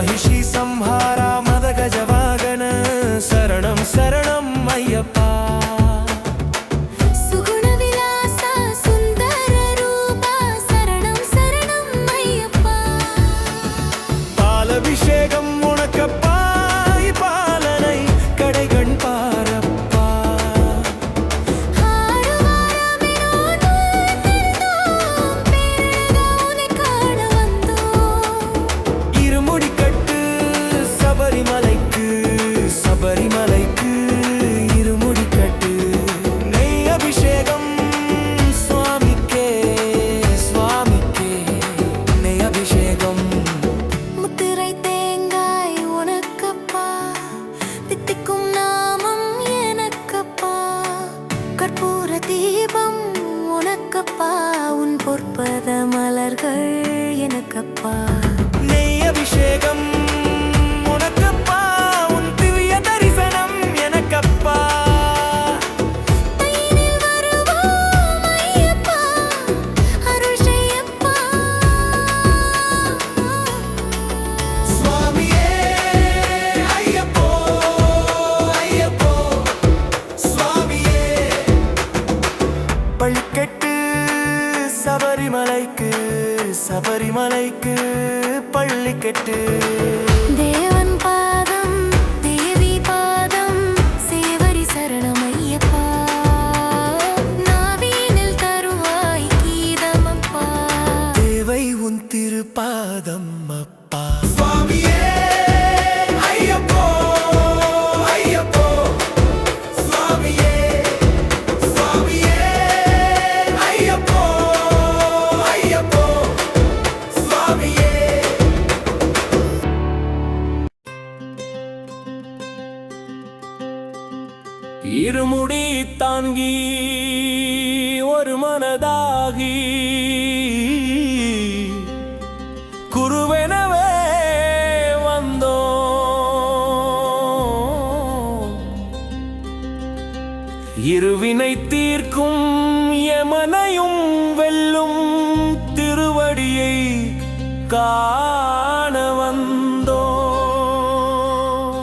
महिषी संहार சபரிமலைக்கு சபரிமலைக்கு பள்ளி கெட்டு. வணங்கி ஒரு மனதாகி குருவெனவே வந்தோம் இருவினை தீர்க்கும் எமனையும் வெல்லும் திருவடியை கா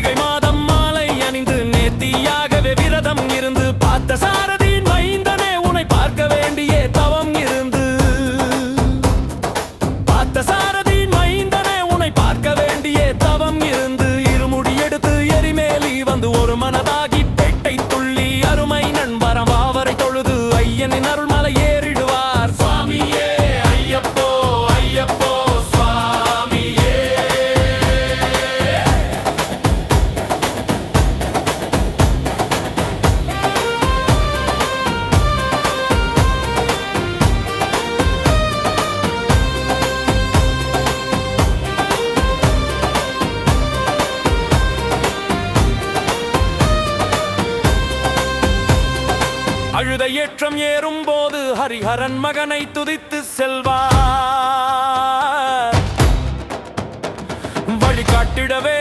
amiga y. ஏற்றம் ஏறும் போது ஹரிஹரன் மகனை துதித்து செல்வார். வழிகாட்டிடவே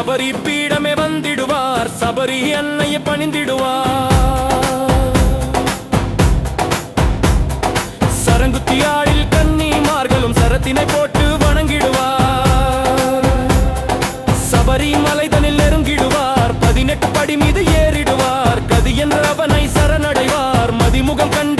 சபரி பீடமே வந்திடுவார். சபரி அன்னையை பணிந்திடுவார். சரங்குத்தியாழில் கன்னிமார்களும் சரத்தினை போட்டு வணங்கிடுவார். சபரி மலைதனில் நெருங்கிடுவார். பதினெட்டு படி மீது ஏறிடுவார். கதி என்ற அவனை சரணடைவார். மதிமுகம் கண்டு